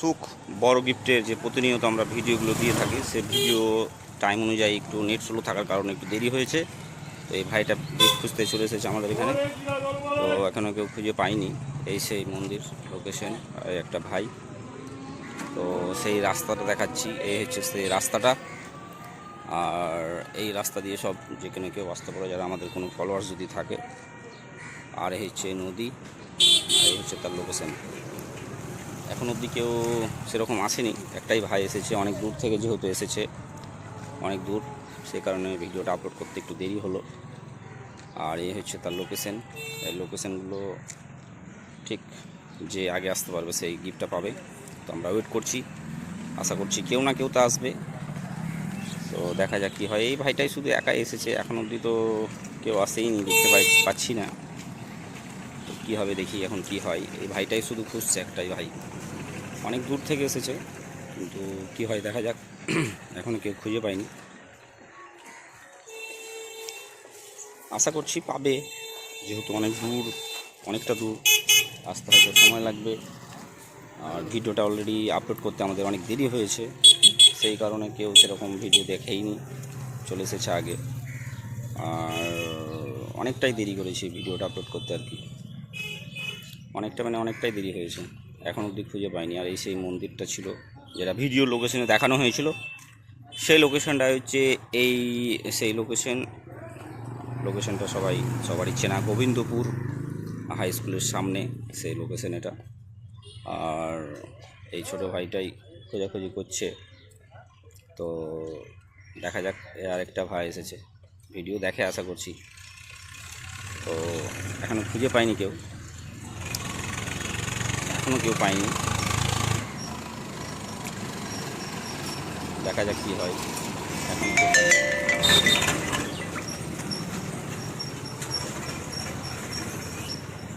সুখ, বড় গিফটের যে প্রতিনিয়ত আমরা ভিডিওগুলো দিয়ে থাকি, সে ভিডিও টাইম অনুযায়ী একটু নেট স্লো থাকার কারণে একটু দেরি হয়েছে। তো এই ভাইটা গিফট খুঁজতে চলে এসেছে আমাদের এখানে। তো এখনও কেউ খুঁজে পাইনি এই সেই মন্দির লোকেশন একটা ভাই। তো সেই রাস্তাটা দেখাচ্ছি, এই হচ্ছে সেই রাস্তাটা। আর এই রাস্তা দিয়ে সব যেখানে কেউ আসতে পারে, যারা আমাদের কোনো ফলোয়ার্স যদি থাকে, আর এই হচ্ছে নদী, আর এই হচ্ছে তার লোকেশন এখন অবধি কেউ সেরকম আসেনি। একটাই ভাই এসেছে, অনেক দূর থেকে যেহেতু এসেছে, অনেক দূর। সে কারণে ভিডিওটা আপলোড করতে একটু দেরি হলো। আর এই হচ্ছে তার লোকেশন এই লোকেশানগুলো ঠিক যে আগে আসতে পারবে সেই গিফটটা পাবে। তো আমরা ওয়েট করছি। আশা করছি কেউ না কেউ তো আসবে। তো দেখা যাক কী হয়। এই ভাইটাই শুধু একাই এসেছে। এখন অবধি তো কেউ আসেইনি দেখতে পাই পাচ্ছি না। তো কী হবে দেখি এখন কি হয়। এই ভাইটাই শুধু খুঁজছে একটাই ভাই। অনেক দূর থেকে এসেছে, কিন্তু কি হয় দেখা যাক। এখনও কেউ খুঁজে পায়নি। আশা করছি পাবে, যেহেতু অনেক দূর, অনেকটা দূর। আসতে হয়তো সময় লাগবে। আর ভিডিওটা অলরেডি আপলোড করতে আমাদের অনেক দেরি হয়েছে। সেই কারণে কেউ সেরকম ভিডিও দেখেইনি, চলে এসেছে আগে। আর অনেকটাই দেরি করেছি ভিডিওটা আপলোড করতে আর কি। অনেকটা মানে অনেকটাই দেরি হয়েছে। এখন অবধি খুঁজে পাইনি। আর এই সেই মন্দিরটা ছিল যেটা ভিডিও লোকেশনে দেখানো হয়েছিল। সেই লোকেশনটা হচ্ছে এই, সেই লোকেশন লোকেশনটা সবাই, সবারই চেনা। গোবিন্দপুর হাই স্কুলের সামনে সেই লোকেশন এটা। আর এই ছোট ভাইটাই খোঁজাখুঁজি করছে। তো দেখা যাক আরেকটা ভাই এসেছে। ভিডিও দেখে আশা করছি। তো এখনও খুঁজে পাইনি কেউ। এখনও কেউ পাইনি দেখা যাক কী হয়। পাইনি।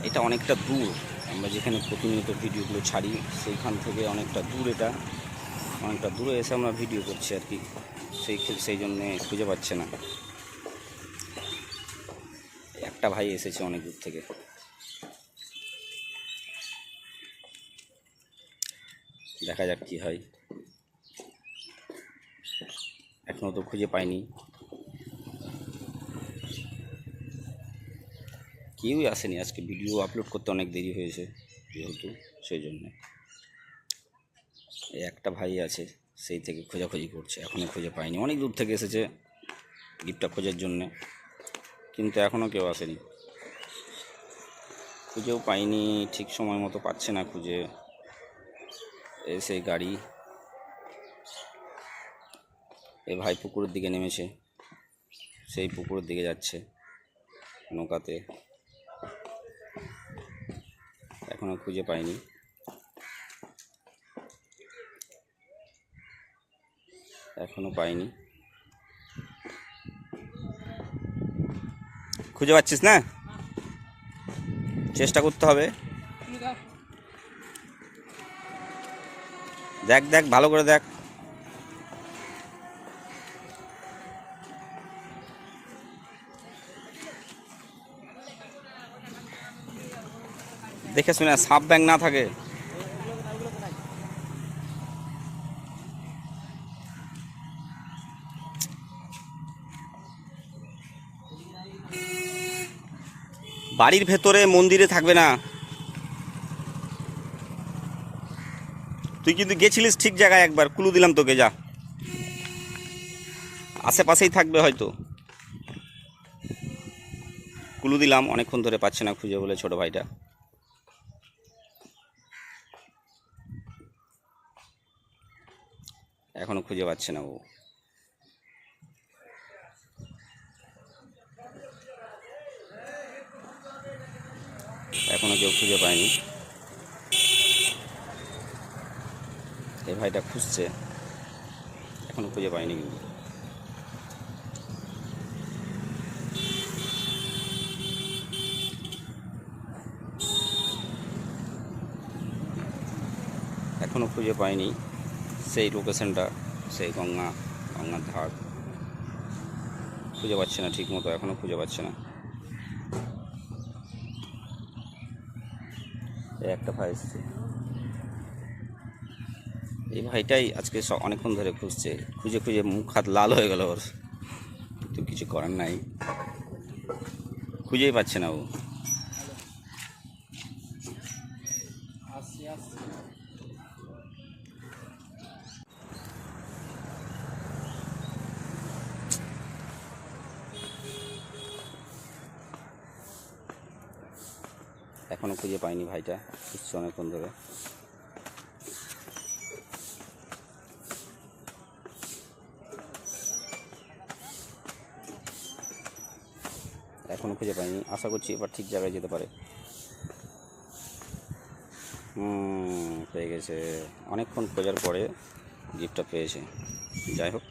এটা অনেকটা দূর। আমরা যেখানে প্রতিনিয়ত ভিডিওগুলো ছাড়ি, সেইখান থেকে অনেকটা দূর এটা। অনেকটা দূরে এসে আমরা ভিডিও করছি আর কি। সেই সেই জন্যে খুঁজে পাচ্ছে না। একটা ভাই এসেছে অনেক দূর থেকে। দেখা যাক কি হয়। এখনও তো খুঁজে পাইনি। কেউই আসেনি। আজকে ভিডিও আপলোড করতে অনেক দেরি হয়েছে যেহেতু সেই জন্যে এই একটা ভাই আছে, সেই থেকে খোঁজাখুঁজি করছে। এখনও খুঁজে পাইনি। অনেক দূর থেকে এসেছে গিফটটা খোঁজার জন্যে। কিন্তু এখনও কেউ আসেনি। খুঁজেও পাইনি, ঠিক সময় মতো পাচ্ছে না খুঁজে। সেই গাড়ি। এ ভাই পুকুরের দিকে নেমেছে। সেই পুকুরের দিকে যাচ্ছে নৌকাতে। এখনও খুঁজে পাইনি। এখনও পাইনি। খুঁজে পাচ্ছিস না? চেষ্টা করতে হবে। দেখ দেখ, ভালো করে দেখ। দেখে শুনে সাপ ব্যাং না থাকে। বাড়ির ভেতরে মন্দিরে থাকবে না। তুই কিন্তু গেছিলিস ঠিক জায়গায় একবার কুলু দিলাম তোকে, যা। আশেপাশেই থাকবে হয়তো। কুলু দিলাম, অনেকক্ষণ ধরে পাচ্ছে না খুঁজে বলে ছোট ভাইটা। এখনও খুঁজে পাচ্ছে না ও। এখনও কেউ খুঁজে পায়নি। ভাইটা খুঁজছে, এখনও খুঁজে পাইনি। কিন্তু এখনও খুঁজে পাইনি সেই লোকেশনটা, সেই গঙ্গা গঙ্গার ধার। খুঁজে পাচ্ছে না ঠিক মতো এখনও খুঁজে পাচ্ছে না। একটা ভাই এসছে। এই ভাইটাই আজকে অনেকক্ষণ ধরে খুঁজছে। খুঁজে খুঁজে মুখ হাত লাল হয়ে গেল ওর। তো কিছু করার নাই। খুঁজেই পাচ্ছে না ও। এখনও খুঁজে পাইনি ভাইটা খুঁজছে অনেকক্ষণ ধরে। এখনও খুঁজে পাইনি। আশা করছি এবার ঠিক জায়গায় যেতে পারে। পেয়ে গেছে। অনেকক্ষণ খোঁজার পরে গিফটটা পেয়েছে। যাই হোক।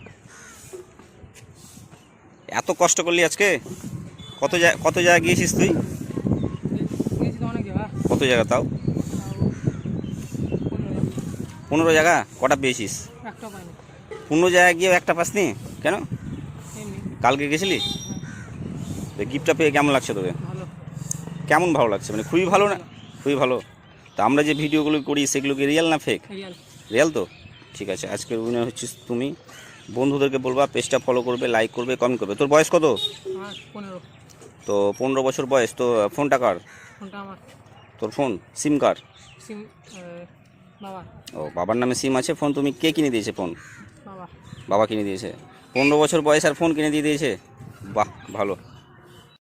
এত কষ্ট করলি আজকে? কত জায়গা কত জায়গা গিয়েছিস তুই? কত জায়গা তাও? পনেরো জায়গা? কটা পেয়েছিস? পনেরো জায়গা গিয়েও একটা পাসনি? কেন? কালকে গেছিলি তো গিফটটা পেয়ে কেমন লাগছে তোকে? কেমন ভালো লাগছে? মানে খুবই ভালো না? খুবই ভালো। তা আমরা যে ভিডিওগুলো করি সেগুলো কি রিয়েল না ফেক রিয়াল তো? ঠিক আছে আজকের অভিনয় হচ্ছে তুমি। বন্ধুদেরকে বলবা পেজটা ফলো করবে লাইক করবে কমেন্ট করবে। তোর বয়স কত? তো পনেরো বছর বয়স তো ফোনটা কার তোর ফোন সিম কার? ও বাবার নামে সিম আছে। ফোন তুমি কে কিনে দিয়েছে ফোন বাবা। কিনে দিয়েছে। পনেরো বছর বয়স আর ফোন কিনে দিয়ে দিয়েছে? বাহ ভালো।